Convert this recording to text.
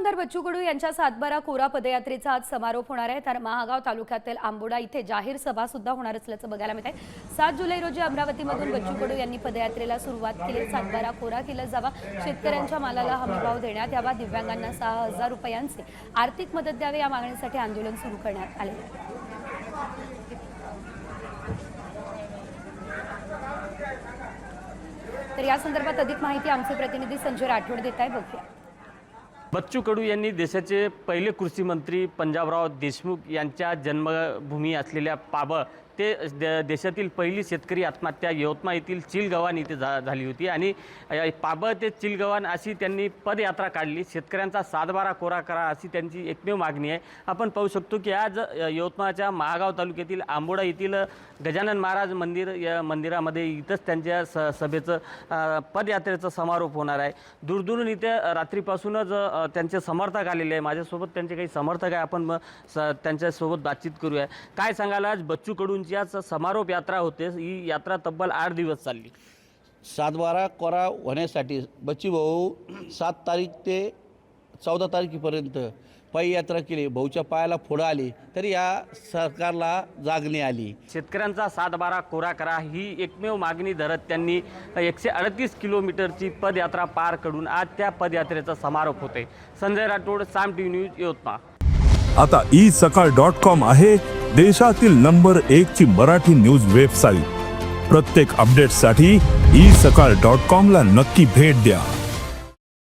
आमदार बच्चू कडू यांच्या सातबारा कोरा पदयात्रेचा आज समारोप होणार आहे. तर महागाव तालुक्यातील आंबोडा इथे जाहीर सभा सुद्धा होणार असल्याचं बघायला मिळत आहे सात जुलै रोजी अमरावतीमधून बच्चू कडू यांनी पदयात्रेला सुरुवात केली. सातबारा कोरा केला जावा. शेतकऱ्यांच्या मालाला हमीभाव देण्यात यावा. दिव्यांगांना सहा हजार रुपयांचे आर्थिक मदत द्यावी. या मागणीसाठी आंदोलन सुरू करण्यात आले. तर या संदर्भात अधिक माहिती आमचे प्रतिनिधी संजय राठोड देत आहे बघूया. बच्चू कडू यांनी देशाचे पहिले कृषी मंत्री पंजाबराव देशमुख यांच्या जन्मभूमी असलेल्या पाबळ ते दे- देशातील पहिली शेतकरी आत्महत्या यवतमाळ येथील चिलगव्हाण इथे झा झाली होती. आणि पाबळ ते चिलगव्हाण अशी त्यांनी पदयात्रा काढली. शेतकऱ्यांचा सातबारा कोरा करा अशी त्यांची एकमेव मागणी आहे. आपण पाहू शकतो की आज यवतमाळच्या महागाव तालुक्यातील आंबोडा येथील गजानन महाराज मंदिर या मंदिरामध्ये इथंच त्यांच्या स सभेचं पदयात्रेचा पदयात्रेचं समारोप होणार आहे. दूरदूरून इथे रात्रीपासूनच त्यांचे समर्थक आलेले आहे. माझ्यासोबत त्यांचे काही समर्थक आहे. आपण मग स त्यांच्यासोबत बातचीत करूया. काय सांगाल आज? बच्चू कडूंची आज समारोप यात्रा होते ही यात्रा तब्बल आठ दिवस चालली. सातबारा कोरा होण्यासाठी बच्चू भाऊ सात तारीख ते चौदा तारखेपर्यंत पायी यात्रा केली भाऊच्या पायाला फोडं आली तरी या सरकारला जागणी आली. शेतकऱ्यांचा सात बारा कोरा करा ही एकमेव मागणी धरत त्यांनी एकशे अडतीस किलोमीटरची पदयात्रा पार करून आज त्या पदयात्रेचा समारोप होते संजय राठोड साम टी न्यूज यवतमाळ. आता ई सकाळ डॉट कॉम आहे देशातील नंबर एक ची मराठी न्यूज वेबसाईट. प्रत्येक अपडेटसाठी ई सकाळ डॉट कॉम ला नक्की भेट द्या.